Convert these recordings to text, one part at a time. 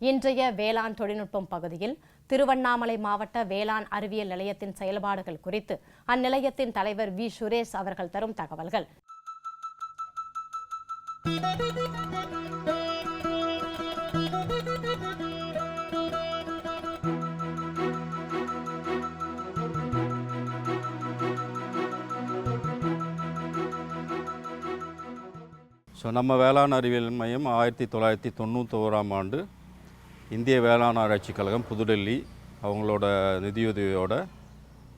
இன்றைய வேளாண் தொழில்நுட்பம் பகுதியில் திருவண்ணாமலை மாவட்ட வேளாண் அறிவியல் நிலையத்தின் செயல்பாடுகள் குறித்து அந்நிலையத்தின் தலைவர் வி. சுரேஷ் அவர்கள் தரும் தகவல்கள். ஸோ நம்ம வேளாண் அறிவியல் மையம் ஆயிரத்தி தொள்ளாயிரத்தி தொண்ணூத்தோராம் ஆண்டு இந்திய வேளாண் ஆராய்ச்சி கழகம் புதுடெல்லி அவங்களோட நிதியுதவியோட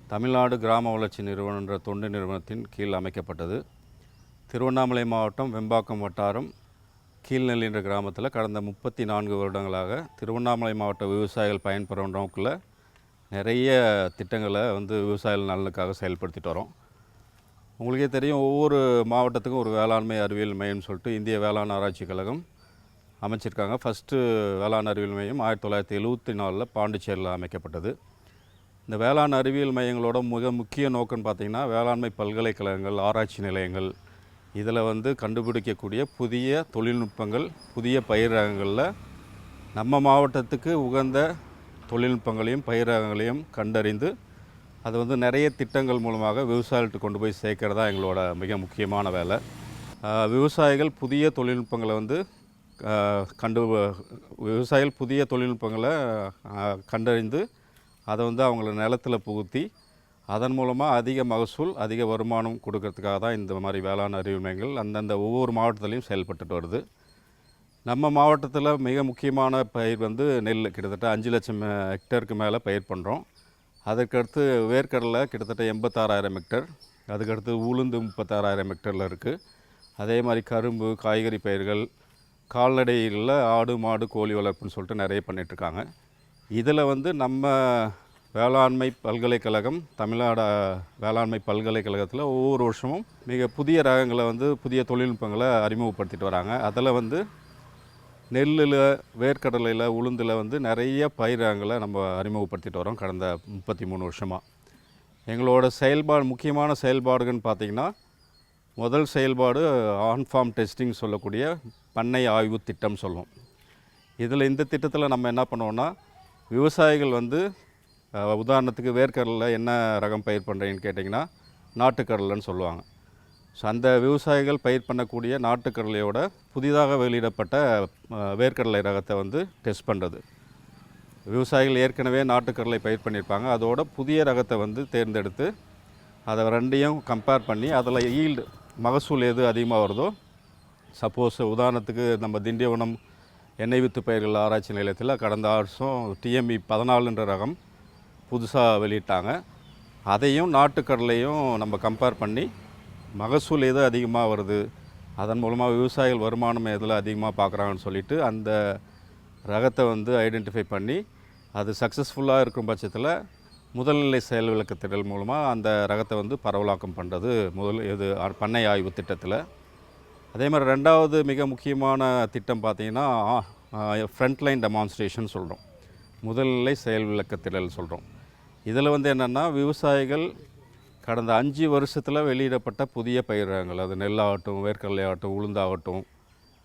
தமிழ்நாடு கிராம வளர்ச்சி நிறுவனன்ற தொண்டு நிறுவனத்தின் கீழ் அமைக்கப்பட்டது. திருவண்ணாமலை மாவட்டம் வெம்பாக்கம் வட்டாரம் கீழ்நெல்லி என்ற கிராமத்தில் கடந்த முப்பத்தி நான்கு வருடங்களாக திருவண்ணாமலை மாவட்ட விவசாயிகள் பயன்பெறும் நோக்கில் நிறைய திட்டங்களை வந்து விவசாயிகள் நலனுக்காக செயல்படுத்திட்டு வரோம். உங்களுக்கே தெரியும் ஒவ்வொரு மாவட்டத்துக்கும் ஒரு வேளாண்மை அறிவியல் மையம்னு சொல்லிட்டு இந்திய வேளாண் ஆராய்ச்சி கழகம் அமைச்சிருக்காங்க. ஃபஸ்ட்டு வேளாண் அறிவியல் மையம் ஆயிரத்தி தொள்ளாயிரத்தி எழுபத்தி நாலில் பாண்டிச்சேரியில் அமைக்கப்பட்டது. இந்த வேளாண் அறிவியல் மையங்களோட மிக முக்கிய நோக்கம்னு பார்த்திங்கன்னா வேளாண்மை பல்கலைக்கழகங்கள் ஆராய்ச்சி நிலையங்கள். இதில் வந்து கண்டுபிடிக்கக்கூடிய புதிய தொழில்நுட்பங்கள் புதிய பயிர் ரகங்களில் நம்ம மாவட்டத்துக்கு உகந்த தொழில்நுட்பங்களையும் பயிர் ரகங்களையும் கண்டறிந்து அது வந்து நிறைய திட்டங்கள் மூலமாக விவசாயிகிட்ட கொண்டு போய் சேர்க்கறதா எங்களோட மிக முக்கியமான வேலை. விவசாயிகள் புதிய தொழில்நுட்பங்களை வந்து கண்டு விவசாயிகள் புதிய தொழில்நுட்பங்களை கண்டறிந்து அதை வந்து அவங்கள நிலத்தில் புகுத்தி அதன் மூலமாக அதிக மகசூல் அதிக வருமானம் கொடுக்கறதுக்காக தான் இந்த மாதிரி வேளாண் அறிவு மையங்கள் அந்தந்த ஒவ்வொரு மாவட்டத்துலேயும் செயல்பட்டுட்டு வருது. நம்ம மாவட்டத்தில் மிக முக்கியமான பயிர் வந்து நெல் கிட்டத்தட்ட அஞ்சு லட்சம் ஹெக்டருக்கு மேலே பயிர் பண்ணுறோம் அதுக்கடுத்து வேர்க்கடலை கிட்டத்தட்ட எண்பத்தாறாயிரம் ஹெக்டர் அதுக்கடுத்து உளுந்து முப்பத்தாறாயிரம் ஹெக்டரில் இருக்குது அதே மாதிரி கரும்பு காய்கறி பயிர்கள் கால்நடைகளில் ஆடு மாடு கோழி வளர்ப்புன்னு சொல்லிட்டு நிறைய பண்ணிகிட்ருக்காங்க இதில் வந்து நம்ம வேளாண்மை பல்கலைக்கழகம் தமிழ்நாடு வேளாண்மை பல்கலைக்கழகத்தில் ஒவ்வொரு வருஷமும் மிக புதிய ரகங்களை வந்து புதிய தொழில்நுட்பங்களை அறிமுகப்படுத்திட்டு வராங்க. அதில் வந்து நெல்லில் வேர்க்கடலையில் உளுந்தில் வந்து நிறைய பயிர் ரகங்களை நம்ம அறிமுகப்படுத்திட்டு வரோம் கடந்த முப்பத்தி மூணு வருஷமாக எங்களோட செயல்பாடு முக்கியமான செயல்பாடுகள்னு பார்த்திங்கன்னா முதல் செயல்பாடு ஆன் ஃபார்ம் டெஸ்டிங் சொல்லக்கூடிய பண்ணை ஆய்வு திட்டம் சொல்லுவோம் இதில் இந்த திட்டத்தில் நம்ம என்ன பண்ணுவோம்னா விவசாயிகள் வந்து உதாரணத்துக்கு வேர்க்கடலில் என்ன ரகம் பயிர் பண்ணுறீங்கன்னு கேட்டிங்கன்னா நாட்டுக்கடலைன்னு சொல்லுவாங்க. ஸோ அந்த விவசாயிகள் பயிர் பண்ணக்கூடிய நாட்டுக்கடலையோட புதிதாக வெளியிடப்பட்ட வேர்க்கடலை ரகத்தை வந்து டெஸ்ட் பண்ணுறது விவசாயிகள் ஏற்கனவே நாட்டுக்கடலை பயிர் பண்ணியிருப்பாங்க. அதோட புதிய ரகத்தை வந்து தேர்ந்தெடுத்து அதை ரெண்டையும் கம்பேர் பண்ணி அதில் ஈல்டு மகசூல் எது அதிகமாக வருதோ சப்போஸ் உதாரணத்துக்கு நம்ம திண்டிவனம் எண்ணெய் வித்து பயிர்கள் ஆராய்ச்சி நிலையத்தில் கடந்த வருஷம் டிஎம்இ பதினாலுன்ற ரகம் புதுசாக வெளியிட்டாங்க. அதையும் நாட்டுக்கடலையும் நம்ம கம்பேர் பண்ணி மகசூல் எது அதிகமாக வருது அதன் மூலமாக விவசாயிகள் வருமானம் எதில் அதிகமாக பார்க்குறாங்கன்னு சொல்லிட்டு அந்த ரகத்தை வந்து ஐடென்டிஃபை பண்ணி அது சக்ஸஸ்ஃபுல்லாக இருக்கும் பட்சத்தில் முதல்நிலை செயல் விளக்கத்திடல் மூலமாக அந்த ரகத்தை வந்து பரவலாக்கம் பண்ணுறது முதல் இது பண்ணை ஆய்வு திட்டத்தில். அதே மாதிரி ரெண்டாவது மிக முக்கியமான திட்டம் பார்த்தீங்கன்னா ஃப்ரண்ட்லைன் டெமான்ஸ்ட்ரேஷன் சொல்கிறோம் முதல்நிலை செயல் விளக்கத்திடல் சொல்கிறோம் இதில் வந்து என்னென்னா விவசாயிகள் கடந்த அஞ்சு வருஷத்தில் வெளியிடப்பட்ட புதிய பயிர் அது நெல்லாகட்டும் வேர்க்கடலை ஆகட்டும் உளுந்தாகட்டும்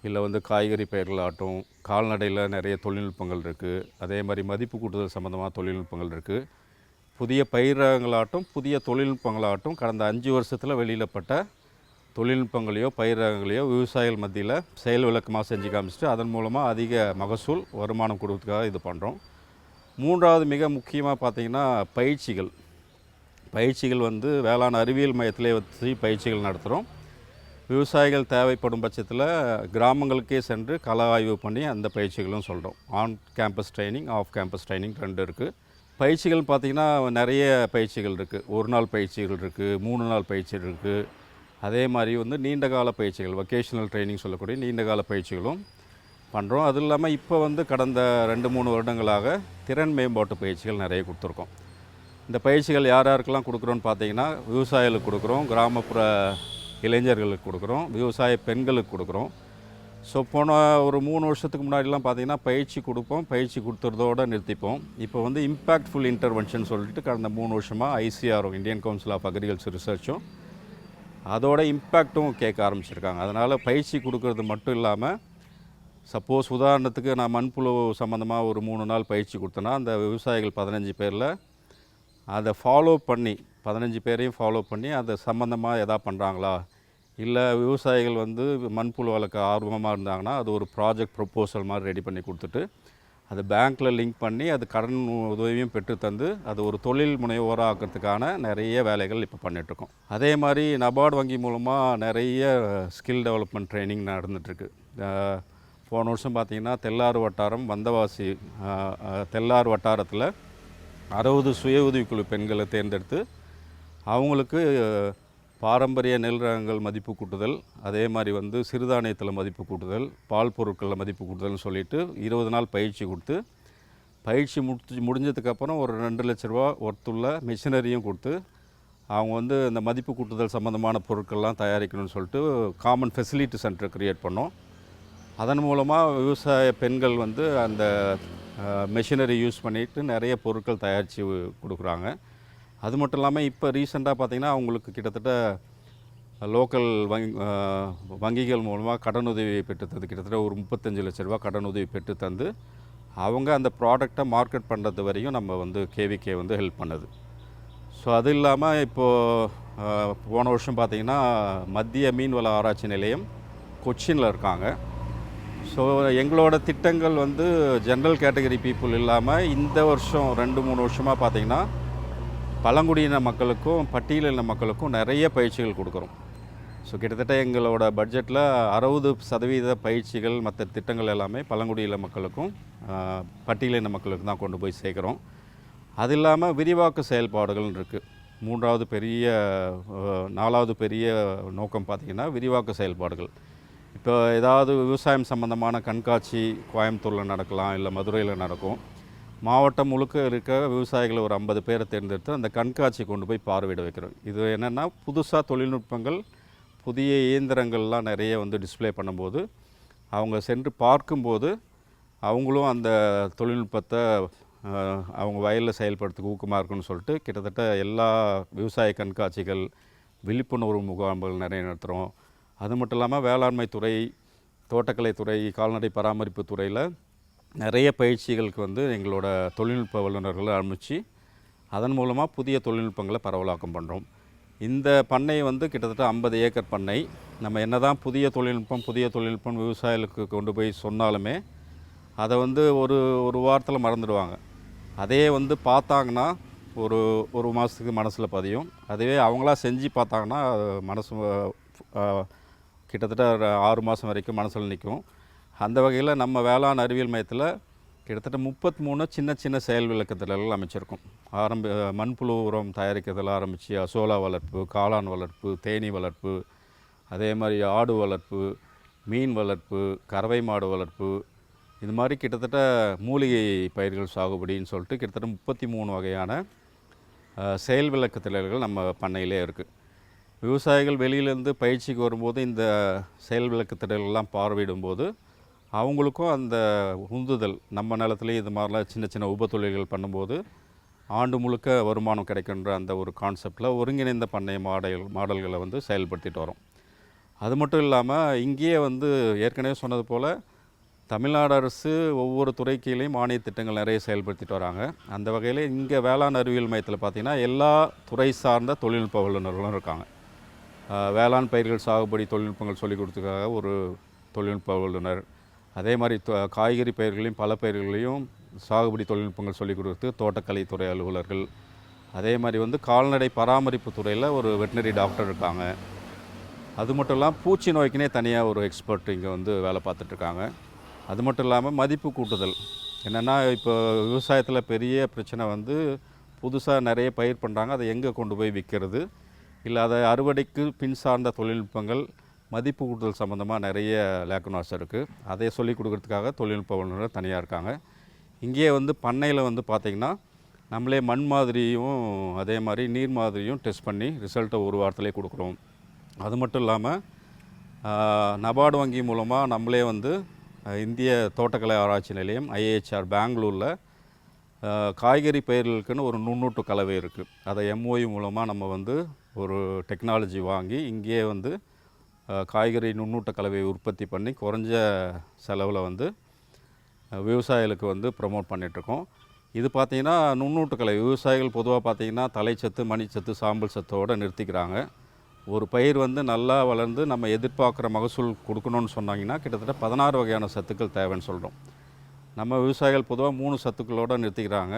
இல்லை வந்து காய்கறி பயிர்களாகட்டும் கால்நடையில் நிறைய தொழில்நுட்பங்கள் இருக்குது அதே மாதிரி மதிப்பு கூட்டுதல் சம்மந்தமாக தொழில்நுட்பங்கள் இருக்குது புதிய பயிரகங்களாகட்டும் புதிய தொழில்நுட்பங்களாகட்டும் கடந்த அஞ்சு வருஷத்தில் வெளியிடப்பட்ட தொழில்நுட்பங்களையோ பயிர் ரகங்களையோ விவசாயிகள் மத்தியில் செயல் விளக்கமாக செஞ்சு காமிச்சிட்டு அதன் மூலமாக அதிக மகசூல் வருமானம் கொடுக்கறதுக்காக இது பண்ணுறோம் மூன்றாவது மிக முக்கியமாக பார்த்தீங்கன்னா பயிற்சிகள். பயிற்சிகள் வந்து வேளாண் அறிவியல் மையத்திலே வச்சு பயிற்சிகள் நடத்துகிறோம் விவசாயிகள் தேவைப்படும் பட்சத்தில் கிராமங்களுக்கே சென்று கள ஆய்வு பண்ணி அந்த பயிற்சிகளும் சொல்கிறோம் on campus training off campus training ரெண்டு இருக்குது பயிற்சிகள் பார்த்திங்கன்னா நிறைய பயிற்சிகள் இருக்குது ஒரு நாள் பயிற்சிகள் இருக்குது மூணு நாள் பயிற்சிகள் இருக்குது அதே மாதிரி வந்து நீண்ட கால பயிற்சிகள் வொக்கேஷனல் ட்ரைனிங் சொல்லக்கூடிய நீண்ட கால பயிற்சிகளும் பண்ணுறோம் அது இல்லாமல் இப்போ வந்து கடந்த ரெண்டு மூணு வருடங்களாக திறன் மேம்பாட்டு பயிற்சிகள் நிறைய கொடுத்துருக்கோம். இந்த பயிற்சிகள் யார் யாருக்கெல்லாம் கொடுக்குறோன்னு பார்த்தீங்கன்னா விவசாயிகளுக்கு கொடுக்குறோம் கிராமப்புற இளைஞர்களுக்கு கொடுக்குறோம் விவசாய பெண்களுக்கு கொடுக்குறோம். ஸோ போன ஒரு மூணு வருஷத்துக்கு முன்னாடிலாம் பார்த்தீங்கன்னா பயிற்சி கொடுப்போம் பயிற்சி கொடுத்துறதோடு நிறுத்திப்போம். இப்போ வந்து இம்பேக்ட்ஃபுல் இன்டர்வென்ஷன் சொல்லிட்டு கடந்த மூணு வருஷமாக ICAR Indian council of agriculture ரிசர்ச்சும் அதோட இம்பேக்ட்டும் கேட்க ஆரம்பிச்சிருக்காங்க. அதனால் பயிற்சி கொடுக்கறது மட்டும் இல்லாமல் சப்போஸ் உதாரணத்துக்கு நான் மண்புழு சம்மந்தமாக ஒரு மூணு நாள் பயிற்சி கொடுத்தேன்னா அந்த விவசாயிகள் பதினஞ்சு பேரில் அதை ஃபாலோ பண்ணி பதினஞ்சு பேரையும் ஃபாலோ பண்ணி அதை சம்மந்தமாக எதா பண்ணுறாங்களா இல்லை விவசாயிகள் வந்து மண்புழு வளர்க்க ஆர்வமாக இருந்தாங்கன்னா அது ஒரு ப்ராஜெக்ட் ப்ரொப்போசல் மாதிரி ரெடி பண்ணி கொடுத்துட்டு அது பேங்க்கில் லிங்க் பண்ணி அது கடன் உதவியும் பெற்று தந்து அது ஒரு தொழில் முனைவோராக ஆக்கிறதுக்கான நிறைய வேலைகள் இப்போ பண்ணிகிட்ருக்கோம் அதே மாதிரி நபார்டு வங்கி மூலமாக நிறைய ஸ்கில் டெவலப்மெண்ட் ட்ரைனிங் நடந்துகிட்ருக்கு போன வருஷம் பார்த்திங்கன்னா தெல்லாறு வட்டாரம் வந்தவாசி தெல்லாறு வட்டாரத்தில் அறுபது சுய உதவிக்குழு பெண்களை தேர்ந்தெடுத்து அவங்களுக்கு பாரம்பரிய நெல் ரகங்கள் மதிப்பு கூட்டுதல் அதே மாதிரி வந்து சிறுதானியத்தில் மதிப்பு கூட்டுதல் பால் பொருட்களில் மதிப்பு கூட்டுதல்னு சொல்லிட்டு இருபது நாள் பயிற்சி கொடுத்து பயிற்சி முடிச்சு முடிஞ்சதுக்கப்புறம் ஒரு ரெண்டு லட்ச ரூபா ஒர்த்துள்ள மிஷினரியும் கொடுத்து அவங்க வந்து இந்த மதிப்பு கூட்டுதல் சம்மந்தமான பொருட்கள்லாம் தயாரிக்கணும்னு சொல்லிட்டு காமன் ஃபெசிலிட்டி சென்டர் க்ரியேட் பண்ணோம். அதன் மூலமாக விவசாய பெண்கள் வந்து அந்த மெஷினரி யூஸ் பண்ணிட்டு நிறைய பொருட்கள் தயாரித்து கொடுக்குறாங்க. அது மட்டும் இல்லாமல் இப்போ ரீசெண்டாக பார்த்திங்கன்னா அவங்களுக்கு கிட்டத்தட்ட லோக்கல் வங்கி வங்கிகள் மூலமாக கடனுதவி பெற்று தந்து கிட்டத்தட்ட ஒரு முப்பத்தஞ்சு லட்ச ரூபா கடனுதவி பெற்று தந்து அவங்க அந்த ப்ராடக்டை மார்க்கெட் பண்ணுறது வரையும் நம்ம வந்து கேவிகே வந்து ஹெல்ப் பண்ணுது. ஸோ அது இல்லாமல் இப்போது போன வருஷம் பார்த்திங்கன்னா மத்திய மீன்வள ஆராய்ச்சி நிலையம் கொச்சினில் இருக்காங்க. ஸோ எங்களோட திட்டங்கள் வந்து ஜென்ரல் கேட்டகரி பீப்புள் இல்லாமல் இந்த வருஷம் ரெண்டு மூணு வருஷமாக பார்த்திங்கன்னா பழங்குடியின மக்களுக்கும் பட்டியலின மக்களுக்கும் நிறைய பயிற்சிகள் கொடுக்குறோம். ஸோ கிட்டத்தட்ட எங்களோட பட்ஜெட்டில் அறுபது சதவீத பயிற்சிகள் மற்ற திட்டங்கள் எல்லாமே பழங்குடியின மக்களுக்கும் பட்டியலின மக்களுக்கும் தான் கொண்டு போய் சேர்க்குறோம். அது இல்லாமல் விரிவாக்க செயல்பாடுகள் இருக்குது மூன்றாவது பெரிய நாலாவது பெரிய நோக்கம் பார்த்திங்கன்னா விரிவாக்க செயல்பாடுகள். இப்போ ஏதாவது விவசாயம் சம்மந்தமான கண்காட்சி கோயம்புத்தூரில் நடக்கலாம் இல்லை மதுரையில் நடக்கும். மாவட்டம் முழுக்க இருக்க விவசாயிகளை ஒரு ஐம்பது பேரை தேர்ந்தெடுத்து அந்த கண்காட்சி கொண்டு போய் பார்வையிட வைக்கிறோம். இது என்னென்னா புதுசாக தொழில்நுட்பங்கள் புதிய இயந்திரங்கள்லாம் நிறைய வந்து டிஸ்ப்ளே பண்ணும்போது அவங்க சென்று பார்க்கும்போது அவங்களும் அந்த தொழில்நுட்பத்தை அவங்க வயலில் செயல்படுறதுக்கு ஊக்கமாக இருக்குன்னு சொல்லிட்டு கிட்டத்தட்ட எல்லா விவசாய கண்காட்சிகள் விழிப்புணர்வு முகாம்கள் நிறைய நடத்துகிறோம் அது மட்டும் இல்லாமல் வேளாண்மை துறை தோட்டக்கலை துறை கால்நடை பராமரிப்பு துறையில் நிறைய பயிற்சிகளுக்கு வந்து எங்களோட தொழில்நுட்ப வல்லுநர்களை அனுப்பிச்சு அதன் மூலமாக புதிய தொழில்நுட்பங்களை பரவலாக்கம் பண்ணுறோம் இந்த பண்ணை வந்து கிட்டத்தட்ட ஐம்பது ஏக்கர் பண்ணை. நம்ம என்ன தான் புதிய தொழில்நுட்பம் புதிய தொழில்நுட்பம் விவசாயிகளுக்கு கொண்டு போய் சொன்னாலுமே அதை வந்து ஒரு ஒரு வாரத்தில் மறந்துடுவாங்க. அதே வந்து பார்த்தாங்கன்னா ஒரு ஒரு மாதத்துக்கு மனசில் பதியும். அதுவே அவங்களா செஞ்சு பார்த்தாங்கன்னா மனசு கிட்டத்தட்ட ஆறு மாதம் வரைக்கும் மனசில் நிற்கும் அந்த வகையில் நம்ம வேளாண் அறிவியல் மையத்தில் கிட்டத்தட்ட முப்பத்தி மூணு சின்ன சின்ன செயல் விளக்கத்திலெல்லாம் அமைச்சிருக்கோம். ஆரம்ப மண்புழு உரம் தயாரிக்கிறதுல ஆரம்பித்து அசோலா வளர்ப்பு காளான் வளர்ப்பு தேனீ வளர்ப்பு அதே மாதிரி ஆடு வளர்ப்பு மீன் வளர்ப்பு கறவை மாடு வளர்ப்பு இது மாதிரி கிட்டத்தட்ட மூலிகை பயிர்கள் சாகுபடின்னு சொல்லிட்டு கிட்டத்தட்ட முப்பத்தி மூணு வகையான செயல் விளக்க திடல்கள் நம்ம பண்ணையிலே இருக்குது விவசாயிகள் வெளியிலேருந்து பயிற்சிக்கு வரும்போது இந்த செயல் விளக்க திடல்கள்லாம் பார்வையிடும்போது அவங்களுக்கும் அந்த உந்துதல் நம்ம நிலத்துலேயே இது மாதிரிலாம் சின்ன சின்ன உபத்தொழில்கள் பண்ணும்போது ஆண்டு முழுக்க வருமானம் கிடைக்கின்ற அந்த ஒரு கான்செப்டில் ஒருங்கிணைந்த பண்ணை மாடல் மாடல்களை வந்து செயல்படுத்திட்டு வரோம். அது மட்டும் இல்லாமல் இங்கேயே வந்து ஏற்கனவே சொன்னது போல் தமிழ்நாடு அரசு ஒவ்வொரு துறை மானிய திட்டங்கள் நிறைய செயல்படுத்திட்டு வராங்க. அந்த வகையில் இங்கே வேளாண் அறிவியல் மையத்தில் பார்த்திங்கன்னா எல்லா துறை சார்ந்த தொழில்நுட்ப வல்லுநர்களும் இருக்காங்க. வேளாண் பயிர்கள் சாகுபடி தொழில்நுட்பங்கள் சொல்லிக் கொடுத்ததுக்காக ஒரு தொழில்நுட்ப வல்லுநர் அதே மாதிரி காய்கறி பயிர்களையும் பல பயிர்களையும் சாகுபடி தொழில்நுட்பங்கள் சொல்லிக் கொடுத்து தோட்டக்கலைத்துறை அலுவலர்கள் அதே மாதிரி வந்து கால்நடை பராமரிப்பு துறையில் ஒரு வெட்டினரி டாக்டர் இருக்காங்க. அது மட்டும் இல்லாமல் பூச்சி நோய்க்குனே தனியாக ஒரு எக்ஸ்பர்ட் இங்கே வந்து வேலை பார்த்துட்ருக்காங்க அது மட்டும் இல்லாமல் மதிப்பு கூட்டுதல். என்னென்னா இப்போ விவசாயத்தில் பெரிய பிரச்சனை வந்து புதுசாக நிறைய பயிர் பண்ணுறாங்க அதை எங்கே கொண்டு போய் விற்கிறது இல்லை அதை அறுவடைக்கு பின் சார்ந்த தொழில்நுட்பங்கள் மதிப்பு கூட்டுதல் சம்மந்தமாக நிறைய லேக்குனாஸ் இருக்குது அதை சொல்லிக் கொடுக்குறதுக்காக தொழில்நுட்ப வல்லுநர்கள் தனியாக இருக்காங்க. இங்கேயே வந்து பண்ணையில் வந்து பார்த்திங்கன்னா நம்மளே மண் மாதிரியும் அதே மாதிரி நீர் மாதிரியும் டெஸ்ட் பண்ணி ரிசல்ட்டை ஒரு வாரத்திலே கொடுக்குறோம். அது மட்டும் இல்லாமல் நபார்டு வங்கி மூலமாக நம்மளே வந்து இந்திய தோட்டக்கலை ஆராய்ச்சி நிலையம் ஐஏஹெச்ஆர் பெங்களூரில் காய்கறி பயிர்களுக்குன்னு ஒரு நுண்ணூட்டு கலவை இருக்குது அதை எம்ஓயு மூலமாக நம்ம வந்து ஒரு டெக்னாலஜி வாங்கி இங்கேயே வந்து காய்கறி நுண்ணூட்ட கலவையை உற்பத்தி பண்ணி குறைஞ்ச செலவில் வந்து விவசாயிகளுக்கு வந்து ப்ரமோட் பண்ணிகிட்ருக்கோம் இது பார்த்திங்கன்னா நுண்ணூட்ட கலவை விவசாயிகள் பொதுவாக பார்த்திங்கன்னா தலைச்சத்து மணிச்சத்து சாம்பல் சத்தோடு நிறுத்திக்கிறாங்க. ஒரு பயிர் வந்து நல்லா வளர்ந்து நம்ம எதிர்பார்க்குற மகசூல் கொடுக்கணும்னு சொன்னாங்கன்னா கிட்டத்தட்ட பதினாறு வகையான சத்துக்கள் தேவைன்னு சொல்கிறோம் நம்ம விவசாயிகள் பொதுவாக மூணு சத்துக்களோடு நிறுத்திக்கிறாங்க.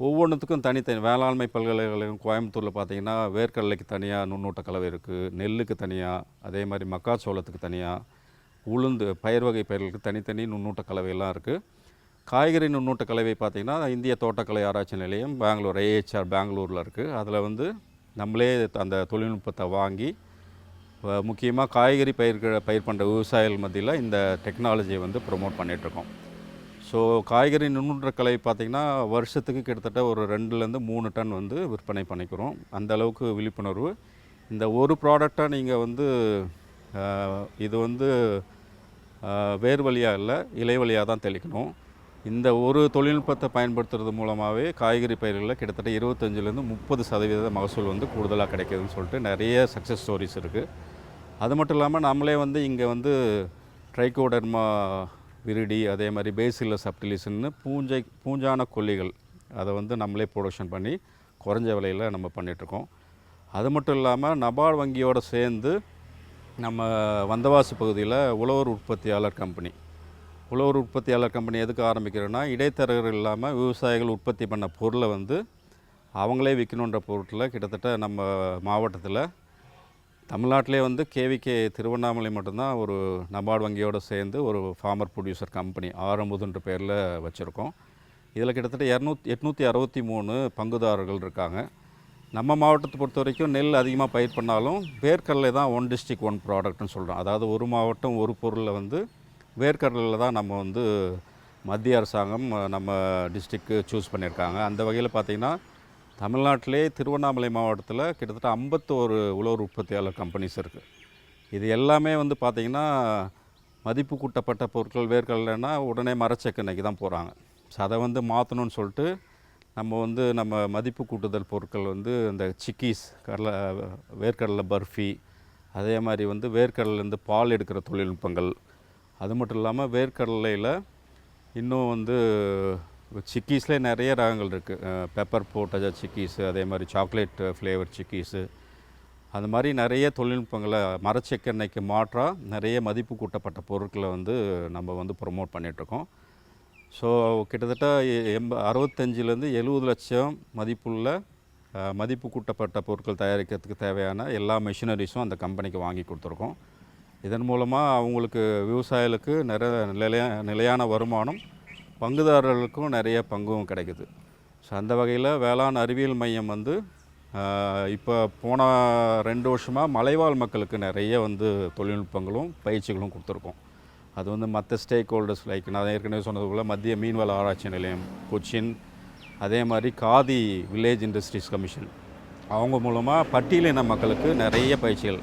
ஒவ்வொன்றுத்துக்கும் தனித்தனி வேளாண்மை பல்கலைக்கழகம் கோயம்புத்தூரில் பார்த்தீங்கன்னா வேர்க்கடலைக்கு தனியாக நுண்ணூட்ட கலவை இருக்குது நெல்லுக்கு தனியாக அதே மாதிரி மக்காச்சோளத்துக்கு தனியாக உளுந்து பயிர் வகை பயிர்களுக்கு தனித்தனி நுண்ணூட்ட கலவையெல்லாம் இருக்குது காய்கறி நுண்ணூட்ட கலவை பார்த்திங்கன்னா இந்திய தோட்டக்கலை ஆராய்ச்சி நிலையம் பெங்களூர் ஏஹெச்ஆர் பெங்களூரில் இருக்குது அதில் வந்து நம்மளே அந்த தொழில்நுட்பத்தை வாங்கி முக்கியமாக காய்கறி பயிர்களை பயிர் பண்ணுற விவசாயிகள் மத்தியில் இந்த டெக்னாலஜியை வந்து ப்ரொமோட் பண்ணிகிட்ருக்கோம் ஸோ காய்கறி நுண்ணுன்ற கலை பார்த்திங்கன்னா வருஷத்துக்கு கிட்டத்தட்ட ஒரு ரெண்டுலேருந்து மூணு டன் வந்து விற்பனை பண்ணிக்கிறோம். அந்த அளவுக்கு விழிப்புணர்வு. இந்த ஒரு ப்ராடக்டை நீங்கள் வந்து இது வந்து வேர் வழியாக இல்லை இலை வழியாக தான் தெளிக்கணும். இந்த ஒரு தொழில்நுட்பத்தை பயன்படுத்துறது மூலமாகவே காய்கறி பயிர்களில் கிட்டத்தட்ட இருபத்தஞ்சிலேருந்து முப்பது சதவீத மகசூல் வந்து கூடுதலாக கிடைக்குதுன்னு சொல்லிட்டு நிறைய சக்ஸஸ் ஸ்டோரிஸ் இருக்குது அது மட்டும் இல்லாமல் நம்மளே வந்து இங்கே வந்து ட்ரைகோடர்மா விரிடி அதே மாதிரி பேசில சப்டிலிஸ்ன்னு பூஞ்சை பூஞ்சான கொல்லிகள் அதை வந்து நம்மளே ப்ரொடக்ஷன் பண்ணி குறைஞ்ச விலையில் நம்ம பண்ணிகிட்ருக்கோம் அது மட்டும் இல்லாமல் நபார்டு வங்கியோடு சேர்ந்து நம்ம வந்தவாசி பகுதியில் உழவர் உற்பத்தியாளர் கம்பெனி உழவர் உற்பத்தியாளர் கம்பெனி எதுக்கு ஆரம்பிக்கிறோன்னா இடைத்தரகர் இல்லாமல் விவசாயிகள் உற்பத்தி பண்ண பொருளை வந்து அவங்களே விற்கணுன்ற பொருட்டில் கிட்டத்தட்ட நம்ம மாவட்டத்தில் தமிழ்நாட்டிலே வந்து கேவிகே திருவண்ணாமலை மட்டும்தான் ஒரு நபார்டு வங்கியோடு சேர்ந்து ஒரு ஃபார்மர் ப்ரொடியூசர் கம்பெனி ஆரம்புதுன்ற பேரில் வச்சுருக்கோம். இதில் கிட்டத்தட்ட இரநூத்தி எட்நூற்றி அறுபத்தி மூணு பங்குதாரர்கள் இருக்காங்க. நம்ம மாவட்டத்தை பொறுத்த வரைக்கும் நெல் அதிகமாக பயிர் பண்ணாலும் வேர்க்கடலை தான் ஒன் டிஸ்ட்ரிக் ஒன் ப்ராடக்ட்னு சொல்கிறோம் அதாவது ஒரு மாவட்டம் ஒரு பொருளில் வந்து வேர்க்கடலில் தான் நம்ம வந்து மத்திய அரசாங்கம் நம்ம டிஸ்ட்ரிக்கு சூஸ் பண்ணியிருக்காங்க. அந்த வகையில் பார்த்திங்கன்னா தமிழ்நாட்டிலே திருவண்ணாமலை மாவட்டத்தில் கிட்டத்தட்ட ஐம்பத்தோரு உழவர் உற்பத்தியாளர் கம்பெனிஸ் இருக்குது இது எல்லாமே வந்து பார்த்திங்கன்னா மதிப்பு கூட்டப்பட்ட பொருட்கள் வேர்க்கடலைன்னா உடனே மரச்செக்கெண்ணெய்க்கு தான் போகிறாங்க ஸோ அதை வந்து மாற்றணும்னு சொல்லிட்டு நம்ம வந்து நம்ம மதிப்பு கூட்டுதல் பொருட்கள் வந்து இந்த சிக்கீஸ் கடலை வேர்க்கடலை பர்ஃபி அதே மாதிரி வந்து வேர்க்கடலேருந்து பால் எடுக்கிற தொழில்நுட்பங்கள். அது மட்டும் இல்லாமல் வேர்க்கடலையில் இன்னும் வந்து சிக்கீஸ்லேயே நிறைய ரகங்கள் இருக்குது பெப்பர் போட்டஜா சிக்கீஸு அதே மாதிரி சாக்லேட் ஃப்ளேவர் சிக்கீஸு. அந்த மாதிரி நிறைய தொழில்நுட்பங்களை மரச்செக்கெண்ணெய்க்கு மாற்றாக நிறைய மதிப்பு கூட்டப்பட்ட பொருட்களை வந்து நம்ம வந்து ப்ரொமோட் பண்ணிகிட்ருக்கோம் ஸோ கிட்டத்தட்ட எண்ப எம்ப அறுபத்தஞ்சிலேருந்து எழுபது லட்சம் மதிப்புள்ள மதிப்பு கூட்டப்பட்ட பொருட்கள் தயாரிக்கிறதுக்கு தேவையான எல்லா மிஷினரிஸும் அந்த கம்பெனிக்கு வாங்கி கொடுத்துருக்கோம். இதன் மூலமாக அவங்களுக்கு விவசாயிகளுக்கு நிறைய நிலைய நிலையான வருமானம் பங்குதாரர்களுக்கும் நிறைய பங்கும் கிடைக்குது. ஸோ அந்த வகையில் வேளாண் அறிவியல் மையம் வந்து இப்போ போன ரெண்டு வருஷமாக மலைவாழ் மக்களுக்கு நிறைய வந்து தொழில்நுட்பங்களும் பயிற்சிகளும் கொடுத்துருக்கோம். அது வந்து மற்ற ஸ்டேக் ஹோல்டர்ஸ் லைக் நான் ஏற்கனவே சொன்னது போல் மத்திய மீன்வள ஆராய்ச்சி நிலையம் கொச்சின் அதே மாதிரி காதி வில்லேஜ் இண்டஸ்ட்ரீஸ் கமிஷன் அவங்க மூலமாக பட்டியலின மக்களுக்கு நிறைய பயிற்சிகள்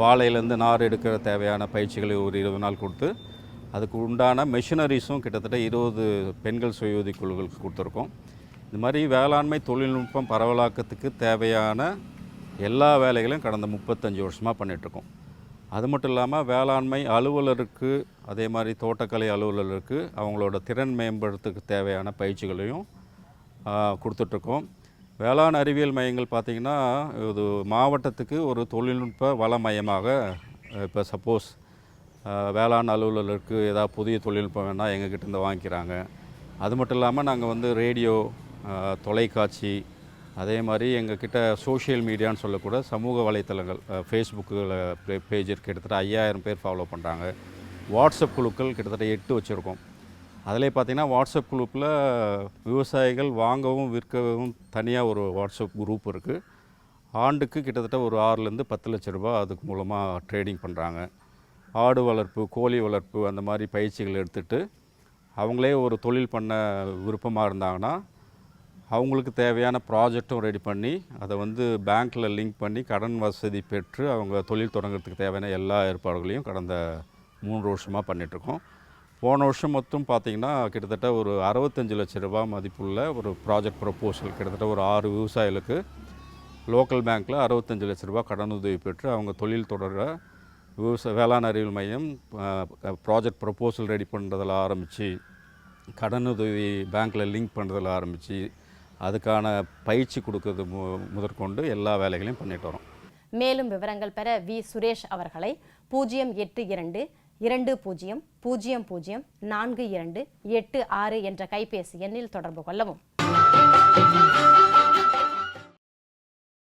வாழையிலேருந்து நார் எடுக்கிற தேவையான பயிற்சிகளை ஒரு இருபது நாள் கொடுத்து அதுக்கு உண்டான மெஷினரிஸும் கிட்டத்தட்ட இருபது பெண்கள் சுயோதி உதவிக் குழுக்களுக்கு கொடுத்துருக்கோம். இந்த மாதிரி வேளாண்மை தொழில்நுட்பம் பரவலாக்கத்துக்கு தேவையான எல்லா வேலைகளையும் கடந்த முப்பத்தஞ்சு வருஷமாக பண்ணிகிட்ருக்கோம் அது மட்டும் இல்லாமல் வேளாண்மை அலுவலருக்கு அதே மாதிரி தோட்டக்கலை அலுவலருக்கு அவங்களோட திறன் மேம்படுத்துக்கு தேவையான பயிற்சிகளையும் கொடுத்துட்ருக்கோம் வேளாண் அறிவியல் மையங்கள் பார்த்திங்கன்னா இது மாவட்டத்துக்கு ஒரு தொழில்நுட்ப வள மையமாக இப்போ சப்போஸ் வேளாண் அலுவலருக்கு ஏதாவது புதிய தொழில்நுட்பம் வேணால் எங்ககிட்டேருந்து வாங்கிக்கிறாங்க. அது மட்டும் இல்லாமல் நாங்கள் வந்து ரேடியோ தொலைக்காட்சி அதே மாதிரி எங்ககிட்ட சோஷியல் மீடியான்னு சொல்லக்கூட சமூக வலைத்தளங்கள் ஃபேஸ்புக்கில் பேஜ் இருக்குது கிட்டத்தட்ட ஐயாயிரம் பேர் ஃபாலோ பண்ணுறாங்க வாட்ஸ்அப் குழுக்கள் கிட்டத்தட்ட எட்டு வச்சுருக்கோம். அதிலே பார்த்தீங்கன்னா வாட்ஸ்அப் குரூப்பில் விவசாயிகள் வாங்கவும் விற்கவும் தனியாக ஒரு வாட்ஸ்அப் குரூப் இருக்குது ஆண்டுக்கு கிட்டத்தட்ட ஒரு ஆறுலேருந்து பத்து லட்ச ரூபா அதுக்கு மூலமாக ட்ரேடிங் பண்ணுறாங்க ஆடு வளர்ப்பு கோழி வளர்ப்பு அந்த மாதிரி பயிற்சிகள் எடுத்துகிட்டு அவங்களே ஒரு தொழில் பண்ண விருப்பமாக இருந்தாங்கன்னா அவங்களுக்கு தேவையான ப்ராஜெக்டும் ரெடி பண்ணி அதை வந்து பேங்க்கில் லிங்க் பண்ணி கடன் வசதி பெற்று அவங்க தொழில் தொடங்குறதுக்கு தேவையான எல்லா ஏற்பாடுகளையும் கடந்த மூன்று வருஷமாக பண்ணிகிட்ருக்கோம் போன வருஷம் மொத்தம் பார்த்திங்கன்னா கிட்டத்தட்ட ஒரு அறுபத்தஞ்சு லட்ச ரூபா மதிப்புள்ள ஒரு ப்ராஜெக்ட் ப்ரொப்போசல் கிட்டத்தட்ட ஒரு ஆறு விவசாயிகளுக்கு லோக்கல் பேங்க்கில் அறுபத்தஞ்சு லட்ச ரூபாய் கடன் உதவி பெற்று அவங்க தொழில் தொடர விவசாய வேளாண் அறிவியல் மையம் ப்ராஜெக்ட் ப்ரப்போசல் ரெடி பண்ணுறதில் ஆரம்பித்து கடனுதவி பேங்க்கில் லிங்க் பண்ணுறதில் ஆரம்பித்து அதுக்கான பயிற்சி கொடுக்கறது மு முதற்கொண்டு எல்லா வேலைகளையும் பண்ணிட்டு வரோம். மேலும் விவரங்கள் பெற வி. சுரேஷ் அவர்களை பூஜ்ஜியம் எட்டு இரண்டு இரண்டு பூஜ்ஜியம் பூஜ்ஜியம் பூஜ்ஜியம் நான்கு இரண்டு எட்டு ஆறு என்ற கைபேசி எண்ணில் தொடர்பு கொள்ளவும்.